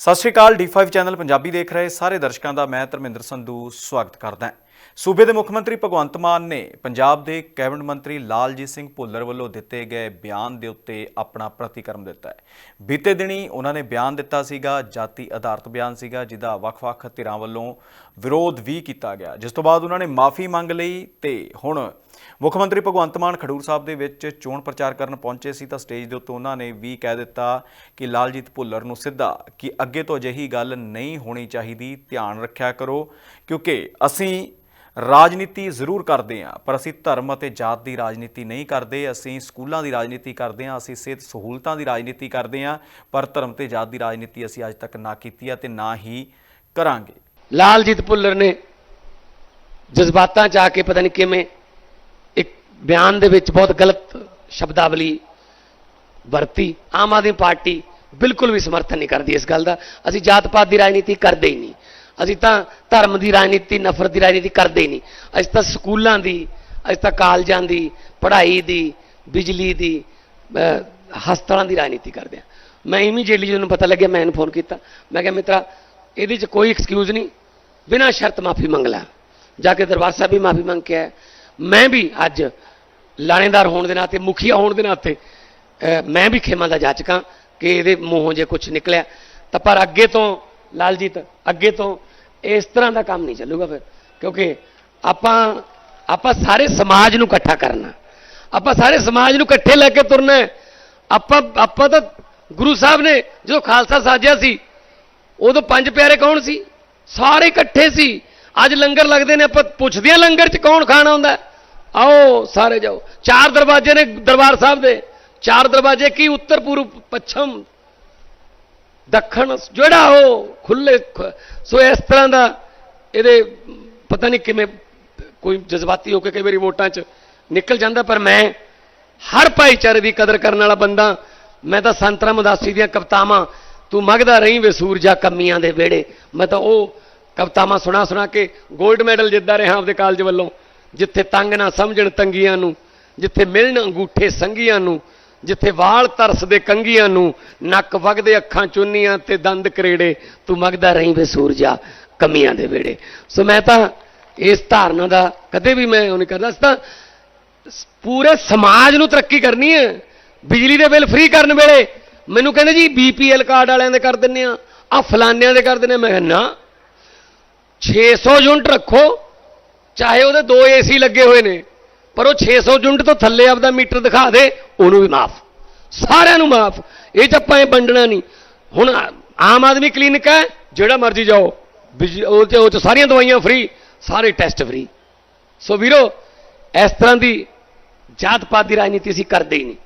ਸਤਿ ਸ਼੍ਰੀ ਅਕਾਲ D5 channel Punjabi ਦੇਖ ਰਹੇ ਸਾਰੇ ਦਰਸ਼ਕਾਂ ਦਾ, ਮੈਂ ਧਰਮਿੰਦਰ ਸੰਧੂ ਸਵਾਗਤ ਕਰਦਾ ਹਾਂ। ਸੂਬੇ ਦੇ ਮੁੱਖ ਮੰਤਰੀ ਭਗਵੰਤ ਮਾਨ ਨੇ ਪੰਜਾਬ ਦੇ ਕੈਬਨਿਟ ਮੰਤਰੀ ਲਾਲਜੀਤ ਸਿੰਘ ਭੁੱਲਰ ਵੱਲੋਂ ਦਿੱਤੇ ਗਏ ਬਿਆਨ ਦੇ ਉੱਤੇ ਆਪਣਾ ਪ੍ਰਤੀਕਰਮ ਦਿੱਤਾ ਹੈ। ਬੀਤੇ ਦਿਨੀ ਉਹਨਾਂ ਨੇ ਬਿਆਨ ਦਿੱਤਾ ਸੀਗਾ, ਜਾਤੀ ਆਧਾਰਿਤ ਬਿਆਨ ਸੀਗਾ, ਜਿਹਦਾ ਵੱਖ-ਵੱਖ ਧਿਰਾਂ ਵੱਲੋਂ ਵਿਰੋਧ ਵੀ ਕੀਤਾ ਗਿਆ। ਜਿਸ ਤੋਂ ਬਾਅਦ ਉਹਨਾਂ ਨੇ ਮਾਫੀ ਮੰਗ ਲਈ ਤੇ ਹੁਣ ਮੁੱਖ ਮੰਤਰੀ ਭਗਵੰਤ ਮਾਨ ਖਡੂਰ ਸਾਹਿਬ ਦੇ ਵਿੱਚ ਚੋਣ ਪ੍ਰਚਾਰ ਕਰਨ ਪਹੁੰਚੇ ਸੀ ਤਾਂ ਸਟੇਜ ਦੇ ਉੱਤੇ ਉਹਨਾਂ ਨੇ ਵੀ ਕਹਿ ਦਿੱਤਾ ਕਿ ਲਾਲਜੀਤ ਭੁੱਲਰ ਨੂੰ ਸਿੱਧਾ ਕਿ ਅੱਗੇ ਤੋਂ ਅਜਿਹੀ ਗੱਲ ਨਹੀਂ ਹੋਣੀ ਚਾਹੀਦੀ, ਧਿਆਨ ਰੱਖਿਆ ਕਰੋ, ਕਿਉਂਕਿ ਅਸੀਂ ਰਾਜਨੀਤੀ ਜ਼ਰੂਰ ਕਰਦੇ ਹਾਂ, ਪਰ ਅਸੀਂ ਧਰਮ ਅਤੇ ਜਾਤ ਦੀ ਰਾਜਨੀਤੀ ਨਹੀਂ ਕਰਦੇ, ਅਸੀਂ ਸਕੂਲਾਂ ਦੀ ਰਾਜਨੀਤੀ ਕਰਦੇ ਹਾਂ, ਅਸੀਂ ਸਿਹਤ ਸਹੂਲਤਾਂ ਦੀ ਰਾਜਨੀਤੀ ਕਰਦੇ ਹਾਂ, ਪਰ ਧਰਮ ਤੇ ਜਾਤ ਦੀ ਰਾਜਨੀਤੀ ਅਸੀਂ ਅੱਜ ਤੱਕ ਨਾ ਕੀਤੀ ਹੈ ਤੇ ਨਾ ਹੀ ਕਰਾਂਗੇ। ਲਾਲਜੀਤ ਭੁੱਲਰ ਨੇ ਜਜ਼ਬਾਤਾਂ ਚ ਆ ਕੇ ਪਤਾ ਨਹੀਂ ਕਿਵੇਂ ਬਿਆਨ ਦੇ ਵਿੱਚ ਬਹੁਤ ਗਲਤ ਸ਼ਬਦਾਵਲੀ ਵਰਤੀ, ਆਮ ਆਦਮੀ ਪਾਰਟੀ ਬਿਲਕੁਲ ਵੀ ਸਮਰਥਨ ਨਹੀਂ ਕਰਦੀ ਇਸ ਗੱਲ ਦਾ। ਅਸੀਂ ਜਾਤ ਪਾਤ ਦੀ ਰਾਜਨੀਤੀ ਕਰਦੇ ਹੀ ਨਹੀਂ। ਅਸੀਂ ਤਾਂ ਧਰਮ ਦੀ ਰਾਜਨੀਤੀ, ਨਫ਼ਰਤ ਦੀ ਰਾਜਨੀਤੀ ਕਰਦੇ ਹੀ ਨਹੀਂ। ਅਸੀਂ ਤਾਂ ਸਕੂਲਾਂ ਦੀ, ਅਸੀਂ ਤਾਂ ਕਾਲਜਾਂ ਦੀ, ਪੜ੍ਹਾਈ ਦੀ, ਬਿਜਲੀ ਦੀ ਹਸਪਤਾਲਾਂ ਦੀ ਰਾਜਨੀਤੀ ਕਰਦੇ ਹਾਂ। ਮੈਂ ਇਮੀਡੀਏਟਲੀ ਜਦੋਂ ਪਤਾ ਲੱਗਿਆ, ਮੈਂ ਇਹਨੂੰ ਫੋਨ ਕੀਤਾ। ਮੈਂ ਕਿਹਾ, ਮਿੱਤਰਾ, ਇਹਦੇ 'ਚ ਕੋਈ ਐਕਸਕਿਊਜ਼ ਨਹੀਂ। ਬਿਨਾਂ ਸ਼ਰਤ ਮਾਫੀ ਮੰਗ ਲੈ। ਜਾ ਕੇ ਦਰਬਾਰ ਸਾਹਿਬ ਵੀ ਮਾਫੀ ਮੰਗ ਕੇ ਆਇਆ। ਮੈਂ ਵੀ ਅੱਜ ਲਾਣੇਦਾਰ ਹੋਣ ਦੇ ਨਾਤੇ, ਮੁਖੀਆ ਹੋਣ ਦੇ ਨਾਤੇ ਮੈਂ ਵੀ ਖੇਮਾ ਦਾ ਜਾਚਕਾਂ ਕਿ ਇਹਦੇ ਮੂੰਹੋਂ ਜੇ ਕੁਝ ਨਿਕਲਿਆ, ਤਾਂ ਪਰ ਅੱਗੇ ਤੋਂ ਲਾਲਜੀਤ, ਅੱਗੇ ਤੋਂ ਇਸ ਤਰ੍ਹਾਂ ਦਾ ਕੰਮ ਨਹੀਂ ਚੱਲੂਗਾ ਫਿਰ, ਕਿਉਂਕਿ ਆਪਾਂ ਆਪਾਂ ਸਾਰੇ ਸਮਾਜ ਨੂੰ ਇਕੱਠਾ ਕਰਨਾ, ਆਪਾਂ ਸਾਰੇ ਸਮਾਜ ਨੂੰ ਇਕੱਠੇ ਲੈ ਕੇ ਤੁਰਨਾ ਆਪਾਂ ਆਪਾਂ ਤਾਂ ਗੁਰੂ ਸਾਹਿਬ ਨੇ ਜਦੋਂ ਖਾਲਸਾ ਸਾਜਿਆ ਸੀ, ਉਦੋਂ ਪੰਜ ਪਿਆਰੇ ਕੌਣ ਸੀ? ਸਾਰੇ ਇਕੱਠੇ ਸੀ। ਅੱਜ ਲੰਗਰ ਲੱਗਦੇ ਨੇ, ਆਪਾਂ ਪੁੱਛਦੇ ਹਾਂ ਲੰਗਰ 'ਚ ਕੌਣ ਖਾਣਾ ਹੁੰਦਾ ਆਓ ਸਾਰੇ ਜਾਓ। ਚਾਰ ਦਰਵਾਜ਼ੇ ਨੇ ਦਰਬਾਰ ਸਾਹਿਬ ਦੇ। ਚਾਰ ਦਰਵਾਜ਼ੇ ਕੀ? ਉੱਤਰ ਪੂਰਬ, ਪੱਛਮ, ਦੱਖਣ, ਜਿਹੜਾ ਉਹ ਖੁੱਲੇ ਸੋ ਇਸ ਤਰ੍ਹਾਂ ਦਾ ਇਹਦੇ, ਪਤਾ ਨਹੀਂ ਕਿਵੇਂ ਕੋਈ ਜਜ਼ਬਾਤੀ ਹੋ ਕੇ ਕਈ ਵਾਰੀ ਵੋਟਾਂ 'ਚ ਨਿਕਲ ਜਾਂਦਾ, ਪਰ ਮੈਂ ਹਰ ਭਾਈਚਾਰੇ ਦੀ ਕਦਰ ਕਰਨ ਵਾਲਾ ਬੰਦਾ, ਮੈਂ ਤਾਂ ਸੰਤ ਰਾਮਦਾਸੀ ਦੀਆਂ ਕਵਿਤਾਵਾਂ, ਤੂੰ ਮਗਦਾ ਰਹੀ ਵੇ ਸੂਰਜਾ ਕਮੀਆਂ ਦੇ ਵੇੜੇ ਮੈਂ ਤਾਂ ਉਹ ਕਵਿਤਾਵਾਂ ਸੁਣਾ ਸੁਣਾ ਕੇ 골ਡ ਮੈਡਲ ਜਿੱਤਦਾ ਰਿਹਾ ਆਪਦੇ ਕਾਲਜ ਵੱਲੋਂ। ਜਿੱਥੇ ਤੰਗ ਨਾ ਸਮਝਣ ਤੰਗੀਆਂ ਨੂੰ, ਜਿੱਥੇ ਮਿਲਣ ਅੰਗੂਠੇ ਸੰਗੀਆਂ ਨੂੰ, ਜਿੱਥੇ ਵਾਲ ਤਰਸਦੇ ਕੰਗੀਆਂ ਨੂੰ, ਨੱਕ ਵਗਦੇ ਅੱਖਾਂ ਚੁੰਨੀਆਂ ਤੇ ਦੰਦ ਕਰੇੜੇ, ਤੂੰ ਮਗਦਾ ਰਹੀਂ ਵੇ ਸੂਰਜਾ ਕਮੀਆਂ ਦੇ ਵਿਹੜੇ ਸੋ ਮੈਂ ਤਾਂ ਇਸ ਧਾਰਨਾ ਦਾ ਕਦੇ ਵੀ ਮੈਂ ਉਹ ਨਹੀਂ ਕਰਦਾ। ਤਾਂ ਪੂਰੇ ਸਮਾਜ ਨੂੰ ਤਰੱਕੀ ਕਰਨੀ ਹੈ। ਬਿਜਲੀ ਦੇ ਬਿੱਲ ਫ੍ਰੀ ਕਰਨ ਵੇਲੇ ਮੈਨੂੰ ਕਹਿੰਦੇ ਜੀ ਬੀਪੀਐਲ ਕਾਰਡ ਵਾਲਿਆਂ ਦੇ ਕਰ ਦਿੰਨੇ ਆ ਆ ਫਲਾਨਿਆਂ ਦੇ ਕਰ ਦਿੰਨੇ ਆ। ਮੈਂ ਕਿਹਾ ਨਾ 600 ਯੂਨਿਟ ਰੱਖੋ ਚਾਹੇ ਉਹਦੇ ਦੋ ਏਸੀ ਲੱਗੇ ਹੋਏ ਨੇ, ਪਰ ਉਹ 600 ਯੂਨਿਟ ਤੋਂ ਥੱਲੇ ਆਪਦਾ ਮੀਟਰ ਦਿਖਾ ਦੇ, ਉਹਨੂੰ ਵੀ ਮਾਫ। ਸਾਰਿਆਂ ਨੂੰ ਮਾਫ। ਇਹ ਚ ਆਪਾਂ ਇਹ ਵੰਡਣਾ ਨਹੀਂ। ਹੁਣ ਆਮ ਆਦਮੀ ਕਲੀਨਿਕ ਹੈ, ਜਿਹੜਾ ਮਰਜ਼ੀ ਜਾਓ। ਬਿਜ- ਉਹ ਚ ਉਹ ਚ ਸਾਰੀਆਂ ਦਵਾਈਆਂ ਫ੍ਰੀ ਸਾਰੇ ਟੈਸਟ ਫ੍ਰੀ ਸੋ ਵੀਰੋ, ਇਸ ਤਰ੍ਹਾਂ ਦੀ ਜਾਤ ਪਾਤ ਦੀ ਰਾਜਨੀਤੀ ਅਸੀਂ ਕਰਦੇ ਹੀ ਨਹੀਂ।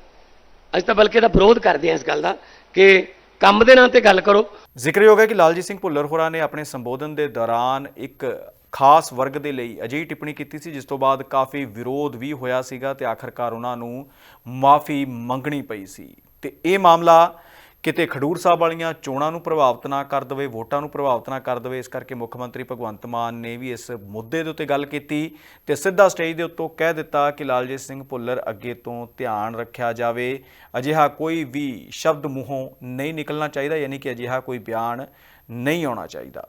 ਅਸੀਂ ਤਾਂ ਬਲਕਿ ਇਹਦਾ ਵਿਰੋਧ ਕਰਦੇ ਹਾਂ ਇਸ ਗੱਲ ਦਾ ਕਿ ਕੰਮ ਦੇ ਨਾਂ ਤੇ ਗੱਲ ਕਰੋ। ਜ਼ਿਕਰਯੋਗ ਹੈ ਕਿ ਲਾਲਜੀਤ ਸਿੰਘ ਭੁੱਲਰ ਹੋਰਾਂ ਨੇ ਆਪਣੇ ਸੰਬੋਧਨ ਦੇ ਦੌਰਾਨ ਇੱਕ ਖਾਸ ਵਰਗ ਦੇ ਲਈ ਅਜਿਹੀ ਟਿੱਪਣੀ ਕੀਤੀ ਸੀ, ਜਿਸ ਤੋਂ ਬਾਅਦ ਕਾਫੀ ਵਿਰੋਧ ਵੀ ਹੋਇਆ ਸੀਗਾ ਤੇ ਆਖਰਕਾਰ ਉਹਨਾਂ ਨੂੰ ਮਾਫੀ ਮੰਗਣੀ ਪਈ ਸੀ। ਤੇ ਇਹ ਮਾਮਲਾ ਕਿਤੇ ਖਡੂਰ ਸਾਹਿਬ ਵਾਲੀਆਂ ਚੋਣਾਂ ਨੂੰ ਪ੍ਰਭਾਵਿਤ ਨਾ ਕਰ ਦੇਵੇ, ਵੋਟਾਂ ਨੂੰ ਪ੍ਰਭਾਵਿਤ ਨਾ ਕਰ ਦੇਵੇ, ਇਸ ਕਰਕੇ ਮੁੱਖ ਮੰਤਰੀ ਭਗਵੰਤ ਮਾਨ ਨੇ ਵੀ ਇਸ ਮੁੱਦੇ ਦੇ ਉੱਤੇ ਗੱਲ ਕੀਤੀ ਤੇ ਸਿੱਧਾ ਸਟੇਜ ਦੇ ਉੱਤੋਂ ਕਹਿ ਦਿੱਤਾ ਕਿ ਲਾਲਜੀਤ ਸਿੰਘ ਭੁੱਲਰ ਅੱਗੇ ਤੋਂ ਧਿਆਨ ਰੱਖਿਆ ਜਾਵੇ। ਅਜਿਹਾ ਕੋਈ ਵੀ ਸ਼ਬਦ ਮੂੰਹੋਂ ਨਹੀਂ ਨਿਕਲਣਾ ਚਾਹੀਦਾ, ਯਾਨੀ ਕਿ ਅਜਿਹਾ ਕੋਈ ਬਿਆਨ ਨਹੀਂ ਆਉਣਾ ਚਾਹੀਦਾ।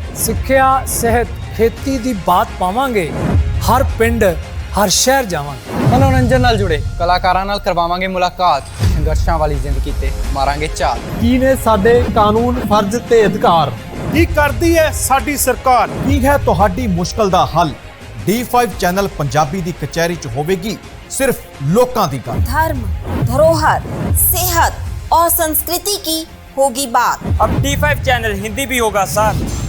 ਸਿੱਖਿਆ ਸਿਹਤ ਖੇਤੀ ਦੀ ਬਾਤ ਪਾਵਾਂਗੇ ਹਰ ਪਿੰਡ ਹਰ ਸ਼ਹਿਰ ਜਾਵਾਂਗੇ ਮਨੋਰੰਜਨ ਨਾਲ ਜੁੜੇ ਕਲਾਕਾਰਾਂ ਨਾਲ ਕਰਵਾਵਾਂਗੇ ਮੁਲਾਕਾਤ ਸੰਘਰਸ਼ਾਂ ਵਾਲੀ ਜ਼ਿੰਦਗੀ ਤੇ ਮਾਰਾਂਗੇ ਝਾਤ ਕੀ ਨੇ ਸਾਡੇ ਕਾਨੂੰਨ ਫਰਜ਼ ਤੇ ਅਧਿਕਾਰ ਕੀ ਕਰਦੀ ਹੈ ਸਾਡੀ ਸਰਕਾਰ ਕੀ ਹੈ ਤੁਹਾਡੀ ਮੁਸ਼ਕਲ ਦਾ ਹੱਲ D5 ਚੈਨਲ ਪੰਜਾਬੀ ਦੀ ਕਚਹਿਰੀ 'ਚ ਹੋਵੇਗੀ ਸਿਰਫ ਲੋਕਾਂ ਦੀ ਗੱਲ धर्म धरोहर सेहत और संस्कृति की होगी बात ਅਬ D5 ਚੈਨਲ ਹਿੰਦੀ ਵੀ ਹੋਗਾ ਸਰ